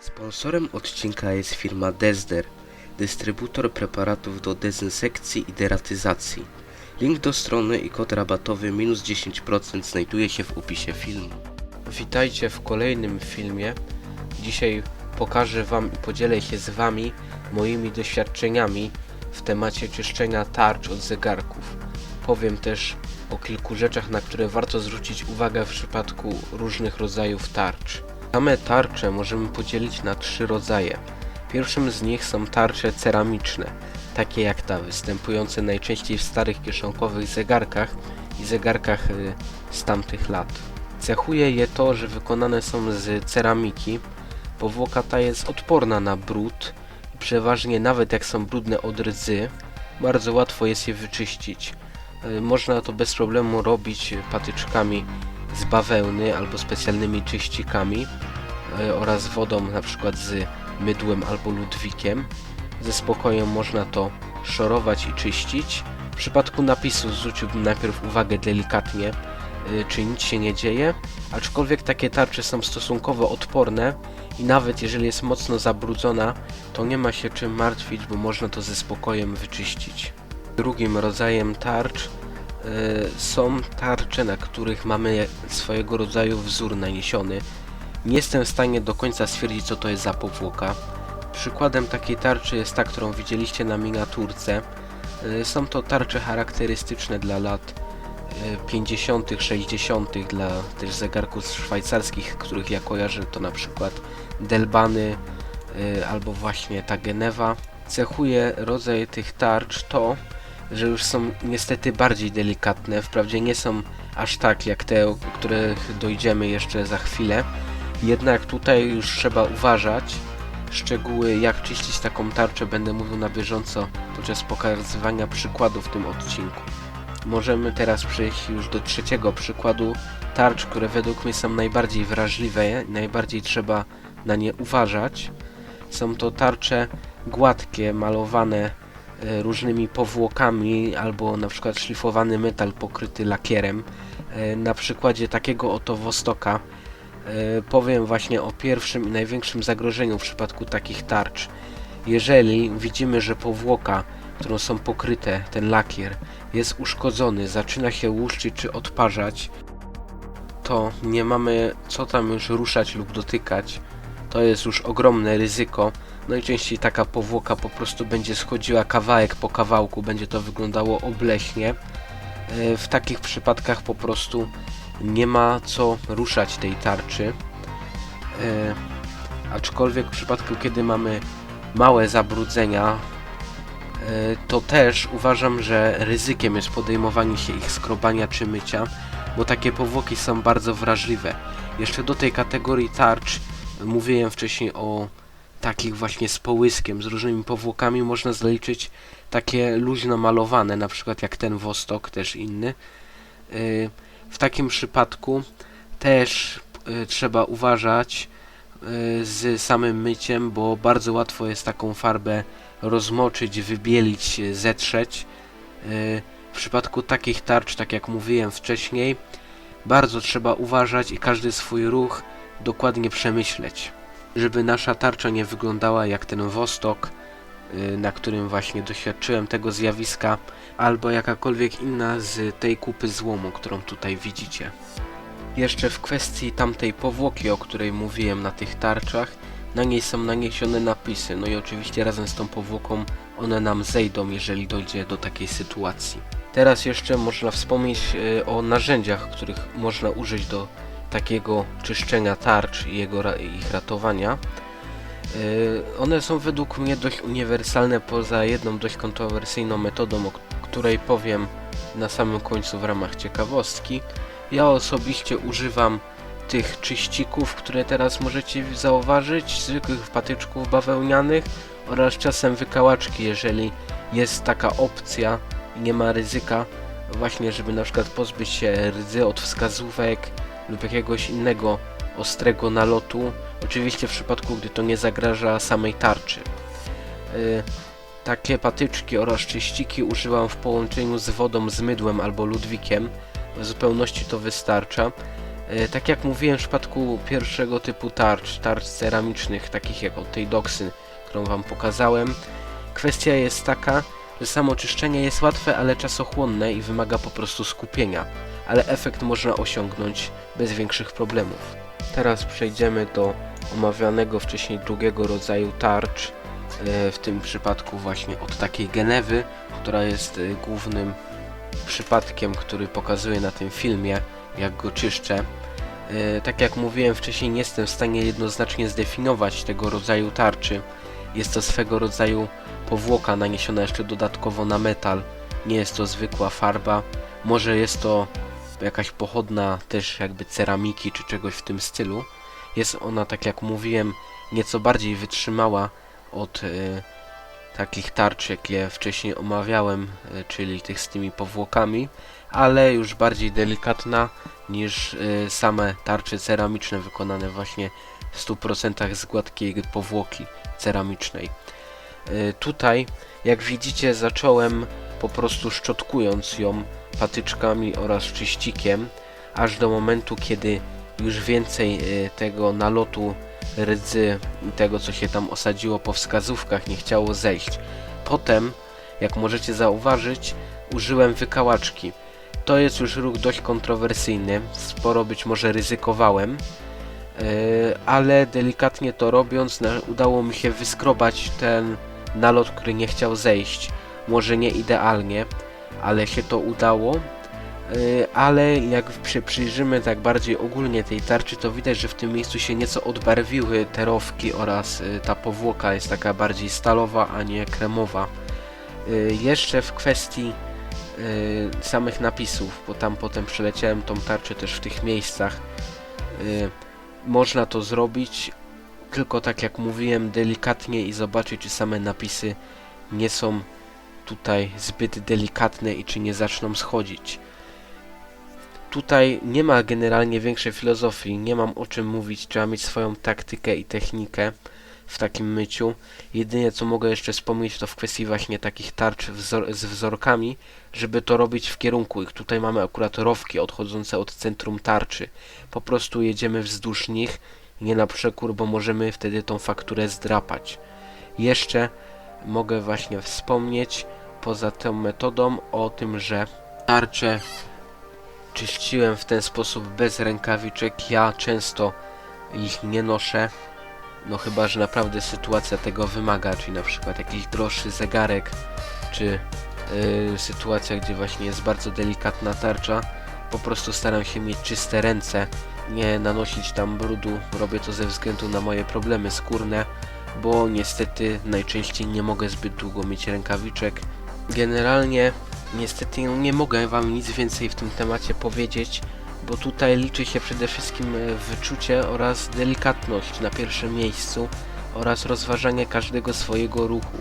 Sponsorem odcinka jest firma Desder, dystrybutor preparatów do dezynsekcji i deratyzacji. Link do strony i kod rabatowy minus 10% znajduje się w opisie filmu. Witajcie w kolejnym filmie. Dzisiaj pokażę Wam i podzielę się z Wami moimi doświadczeniami w temacie czyszczenia tarcz od zegarków. Powiem też o kilku rzeczach, na które warto zwrócić uwagę w przypadku różnych rodzajów tarcz. Same tarcze możemy podzielić na trzy rodzaje. Pierwszym z nich są tarcze ceramiczne, takie jak ta, występujące najczęściej w starych kieszonkowych zegarkach i zegarkach y, z tamtych lat. Cechuje je to, że wykonane są z ceramiki. Powłoka ta jest odporna na brud i przeważnie nawet jak są brudne od rdzy, bardzo łatwo jest je wyczyścić. Y, Można to bez problemu robić patyczkami z bawełny albo specjalnymi czyścikami e, oraz wodą na przykład z mydłem albo ludwikiem. Ze spokojem można to szorować i czyścić. W przypadku napisu zwróciłbym najpierw uwagę delikatnie, e, czy nic się nie dzieje, aczkolwiek takie tarcze są stosunkowo odporne i nawet jeżeli jest mocno zabrudzona, to nie ma się czym martwić, bo można to ze spokojem wyczyścić. Drugim rodzajem tarcz są tarcze, na których mamy swojego rodzaju wzór naniesiony. Nie jestem w stanie do końca stwierdzić, co to jest za powłoka. Przykładem takiej tarczy jest ta, którą widzieliście na miniaturce. Y, Są to tarcze charakterystyczne dla lat y, 50., 60., dla też zegarków szwajcarskich, których ja kojarzę, to na przykład Delbany y, albo właśnie ta Genewa. Cechuje rodzaj tych tarcz to, że już są niestety bardziej delikatne. Wprawdzie nie są aż tak jak te, o których dojdziemy jeszcze za chwilę. Jednak tutaj już trzeba uważać. Szczegóły jak czyścić taką tarczę będę mówił na bieżąco podczas pokazywania przykładów w tym odcinku. Możemy teraz przejść już do trzeciego przykładu tarcz, które według mnie są najbardziej wrażliwe, najbardziej trzeba na nie uważać. Są to tarcze gładkie, malowane różnymi powłokami albo na przykład szlifowany metal pokryty lakierem. E, Na przykładzie takiego oto Wostoka e, powiem właśnie o pierwszym i największym zagrożeniu w przypadku takich tarcz. Jeżeli widzimy, że powłoka, którą są pokryte, ten lakier, jest uszkodzony, zaczyna się łuszczyć czy odparzać, to nie mamy co tam już ruszać lub dotykać. To jest już ogromne ryzyko. Najczęściej taka powłoka po prostu będzie schodziła kawałek po kawałku, będzie to wyglądało obleśnie. E, W takich przypadkach po prostu nie ma co ruszać tej tarczy. E, Aczkolwiek w przypadku, kiedy mamy małe zabrudzenia, e, to też uważam, że ryzykiem jest podejmowanie się ich skrobania czy mycia, bo takie powłoki są bardzo wrażliwe. Jeszcze do tej kategorii tarcz mówiłem wcześniej o takich właśnie z połyskiem, z różnymi powłokami można zaliczyć takie luźno malowane, na przykład jak ten Wostok, też inny. Yy, W takim przypadku też yy, trzeba uważać yy, z samym myciem, bo bardzo łatwo jest taką farbę rozmoczyć, wybielić, zetrzeć. W przypadku takich tarcz, tak jak mówiłem wcześniej, bardzo trzeba uważać i każdy swój ruch dokładnie przemyśleć, żeby nasza tarcza nie wyglądała jak ten Wostok, y, na którym właśnie doświadczyłem tego zjawiska, albo jakakolwiek inna z tej kupy złomu, którą tutaj widzicie. Jeszcze w kwestii tamtej powłoki, o której mówiłem na tych tarczach, na niej są naniesione napisy, no i oczywiście razem z tą powłoką one nam zejdą, jeżeli dojdzie do takiej sytuacji. Teraz jeszcze można wspomnieć y, o narzędziach, których można użyć do takiego czyszczenia tarcz i jego, ich ratowania. Yy, One są według mnie dość uniwersalne poza jedną dość kontrowersyjną metodą, o której powiem na samym końcu w ramach ciekawostki. Ja osobiście używam tych czyścików, które teraz możecie zauważyć, zwykłych patyczków bawełnianych oraz czasem wykałaczki, jeżeli jest taka opcja i nie ma ryzyka właśnie, żeby na przykład pozbyć się rdzy od wskazówek lub jakiegoś innego ostrego nalotu, oczywiście w przypadku, gdy to nie zagraża samej tarczy. Y, takie patyczki oraz czyściki używam w połączeniu z wodą z mydłem albo ludwikiem, w zupełności to wystarcza. E, Tak jak mówiłem w przypadku pierwszego typu tarcz, tarcz ceramicznych, takich jak od tej Doxy, którą wam pokazałem, kwestia jest taka, że samo czyszczenie jest łatwe, ale czasochłonne i wymaga po prostu skupienia, ale efekt można osiągnąć bez większych problemów. Teraz przejdziemy do omawianego wcześniej drugiego rodzaju tarcz, e, w tym przypadku właśnie od takiej Genewy, która jest e, głównym przypadkiem, który pokazuję na tym filmie, jak go czyszczę. E, Tak jak mówiłem wcześniej, nie jestem w stanie jednoznacznie zdefiniować tego rodzaju tarczy. Jest to swego rodzaju powłoka naniesiona jeszcze dodatkowo na metal. Nie jest to zwykła farba. Może jest to jakaś pochodna też jakby ceramiki czy czegoś w tym stylu. Jest ona, tak jak mówiłem, nieco bardziej wytrzymała od e, takich tarcz, jakie wcześniej omawiałem, e, czyli tych z tymi powłokami, ale już bardziej delikatna niż e, same tarcze ceramiczne wykonane właśnie w 100% z gładkiej powłoki ceramicznej. Tutaj, jak widzicie, zacząłem po prostu szczotkując ją patyczkami oraz czyścikiem, aż do momentu, kiedy już więcej e, tego nalotu rdzy tego, co się tam osadziło po wskazówkach, nie chciało zejść. Potem, jak możecie zauważyć, użyłem wykałaczki. To jest już ruch dość kontrowersyjny, sporo być może ryzykowałem, yy, ale delikatnie to robiąc, udało mi się wyskrobać ten nalot, który nie chciał zejść. Może nie idealnie, ale się to udało. Yy, ale jak się przyjrzymy tak bardziej ogólnie tej tarczy, to widać, że w tym miejscu się nieco odbarwiły te rowki oraz yy, ta powłoka jest taka bardziej stalowa, a nie kremowa. Yy, jeszcze w kwestii samych napisów, bo tam potem przeleciałem tą tarczę też w tych miejscach. Można to zrobić, tylko tak jak mówiłem, delikatnie i zobaczyć, czy same napisy nie są tutaj zbyt delikatne i czy nie zaczną schodzić. Tutaj nie ma generalnie większej filozofii, nie mam o czym mówić, trzeba mieć swoją taktykę i technikę w takim myciu. Jedynie co mogę jeszcze wspomnieć to w kwestii właśnie takich tarcz wzor z wzorkami, żeby to robić w kierunku ich. Tutaj mamy akurat rowki odchodzące od centrum tarczy. Po prostu jedziemy wzdłuż nich, nie na przekór, bo możemy wtedy tą fakturę zdrapać. Jeszcze mogę właśnie wspomnieć poza tą metodą o tym, że tarcze czyściłem w ten sposób bez rękawiczek. Ja często ich nie noszę. No chyba, że naprawdę sytuacja tego wymaga, czyli na przykład jakiś droższy zegarek, czy yy, sytuacja, gdzie właśnie jest bardzo delikatna tarcza. Po prostu staram się mieć czyste ręce, nie nanosić tam brudu. Robię to ze względu na moje problemy skórne, bo niestety najczęściej nie mogę zbyt długo mieć rękawiczek. Generalnie Niestety nie mogę wam nic więcej w tym temacie powiedzieć, bo tutaj liczy się przede wszystkim e, wyczucie oraz delikatność na pierwszym miejscu oraz rozważanie każdego swojego ruchu.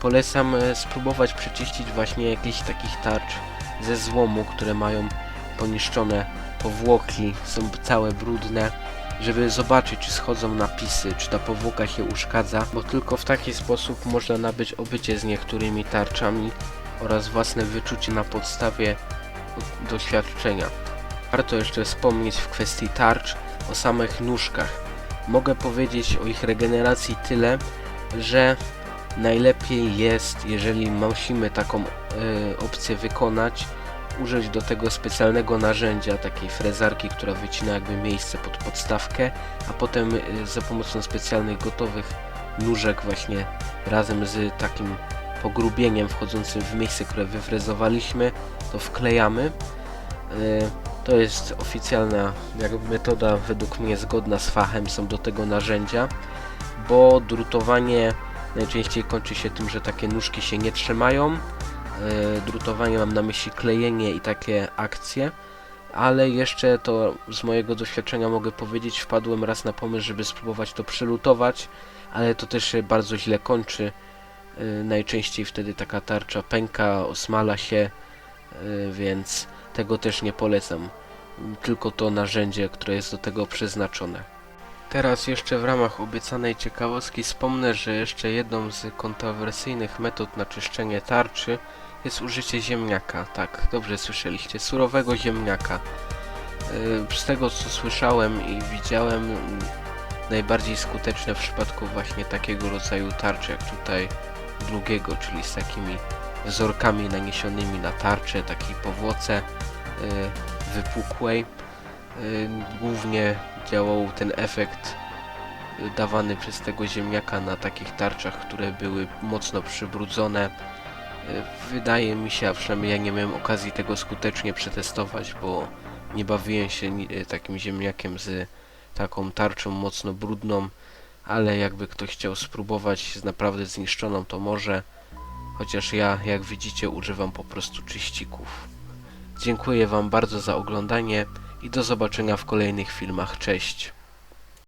Polecam e, spróbować przeczyścić właśnie jakichś takich tarcz ze złomu, które mają poniszczone powłoki, są całe brudne, żeby zobaczyć czy schodzą napisy, czy ta powłoka się uszkadza, bo tylko w taki sposób można nabyć obycie z niektórymi tarczami oraz własne wyczucie na podstawie doświadczenia. Warto jeszcze wspomnieć w kwestii tarcz o samych nóżkach. Mogę powiedzieć o ich regeneracji tyle, że najlepiej jest, jeżeli musimy taką e, opcję wykonać, użyć do tego specjalnego narzędzia, takiej frezarki, która wycina jakby miejsce pod podstawkę, a potem e, za pomocą specjalnych gotowych nóżek właśnie razem z takim pogrubieniem wchodzącym w miejsce, które wyfrezowaliśmy, to wklejamy. Yy, To jest oficjalna metoda, według mnie zgodna z fachem, są do tego narzędzia, bo drutowanie najczęściej kończy się tym, że takie nóżki się nie trzymają. Yy, Drutowanie mam na myśli klejenie i takie akcje, ale jeszcze to z mojego doświadczenia mogę powiedzieć, wpadłem raz na pomysł, żeby spróbować to przelutować, ale to też się bardzo źle kończy. Y, najczęściej wtedy taka tarcza pęka, osmala się, y, więc tego też nie polecam. Tylko to narzędzie, które jest do tego przeznaczone. Teraz jeszcze w ramach obiecanej ciekawostki wspomnę, że jeszcze jedną z kontrowersyjnych metod na czyszczenie tarczy jest użycie ziemniaka. Tak, dobrze słyszeliście, surowego ziemniaka. Y, Z tego co słyszałem i widziałem, najbardziej skuteczne w przypadku właśnie takiego rodzaju tarczy jak tutaj drugiego, czyli z takimi wzorkami naniesionymi na tarczę, takiej powłoce y, wypukłej. Y, Głównie działał ten efekt dawany przez tego ziemniaka na takich tarczach, które były mocno przybrudzone. Wydaje mi się, a przynajmniej ja nie miałem okazji tego skutecznie przetestować, bo nie bawiłem się y, takim ziemniakiem z taką tarczą mocno brudną, ale jakby ktoś chciał spróbować z naprawdę zniszczoną, to może. Chociaż ja, jak widzicie, używam po prostu czyścików. Dziękuję Wam bardzo za oglądanie i do zobaczenia w kolejnych filmach. Cześć!